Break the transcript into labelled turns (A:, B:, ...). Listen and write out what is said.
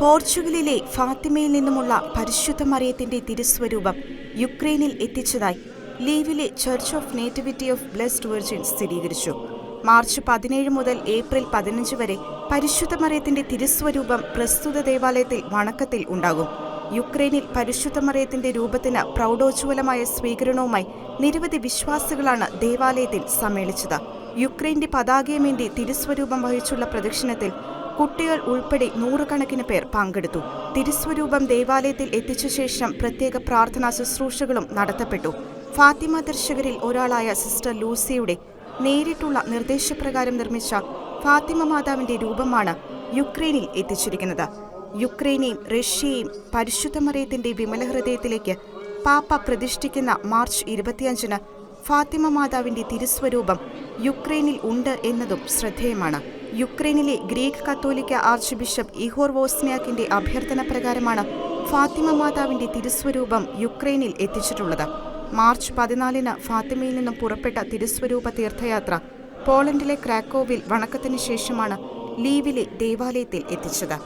A: പോർച്ചുഗലിലെ ഫാത്തിമയിൽ നിന്നുമുള്ള പരിശുദ്ധ മറിയത്തിന്റെ തിരുസ്വരൂപം യുക്രൈനിൽ എത്തിച്ചതായി ലീവിലെ church of nativity of blessed virgin സ്ഥിരീകരിച്ചു. മാർച്ച് പതിനേഴ് മുതൽ ഏപ്രിൽ പതിനഞ്ച് വരെ പരിശുദ്ധ മറിയത്തിന്റെ തിരുസ്വരൂപം പ്രസ്തുത ദേവാലയത്തിൽ വണക്കത്തിൽ ഉണ്ടാകും. യുക്രൈനിൽ പരിശുദ്ധ മറിയത്തിന്റെ രൂപത്തിന് പ്രൗഢോജ്വലമായ സ്വീകരണവുമായി നിരവധി വിശ്വാസികളാണ് ദേവാലയത്തിൽ സമ്മേളിച്ചത്. യുക്രൈന്റെ പതാകയമേന്തി തിരുസ്വരൂപം വഹിച്ചുള്ള പ്രദക്ഷിണത്തിൽ കുട്ടികൾ ഉൾപ്പെടെ നൂറുകണക്കിന് പേർ പങ്കെടുത്തു. തിരുസ്വരൂപം ദേവാലയത്തിൽ എത്തിച്ച ശേഷം പ്രത്യേക പ്രാർത്ഥനാ ശുശ്രൂഷകളും നടത്തപ്പെട്ടു. ഫാത്തിമ ദർശകരിൽ ഒരാളായ സിസ്റ്റർ ലൂസിയുടെ നേരിട്ടുള്ള നിർദ്ദേശപ്രകാരം നിർമ്മിച്ച ഫാത്തിമ മാതാവിന്റെ രൂപമാണ് യുക്രൈനിൽ എത്തിച്ചിരിക്കുന്നത്. യുക്രൈനെയും റഷ്യയെയും പരിശുദ്ധ മറിയത്തിന്റെ വിമല ഹൃദയത്തിലേക്ക് പാപ്പ പ്രതിഷ്ഠിക്കുന്ന മാർച്ച് ഇരുപത്തിയഞ്ചിന് ഫാത്തിമ മാതാവിന്റെ തിരുസ്വരൂപം യുക്രൈനിൽ ഉണ്ട് എന്നതും ശ്രദ്ധേയമാണ്. യുക്രൈനിലെ ഗ്രീക്ക് കത്തോലിക്ക ആർച്ച് ബിഷപ്പ് ഇഹോർ വോസ്നിയാക്കിന്റെ അഭ്യർത്ഥന പ്രകാരമാണ് ഫാത്തിമ മാതാവിന്റെ തിരുസ്വരൂപം യുക്രൈനിൽ എത്തിച്ചിട്ടുള്ളത്. മാർച്ച് പതിനാലിന് ഫാത്തിമയിൽ നിന്നും പുറപ്പെട്ട തിരുസ്വരൂപ തീർത്ഥയാത്ര പോളണ്ടിലെ ക്രാക്കോവിൽ വണക്കത്തിന് ശേഷമാണ് ലീവിലെ ദേവാലയത്തിൽ എത്തിച്ചത്.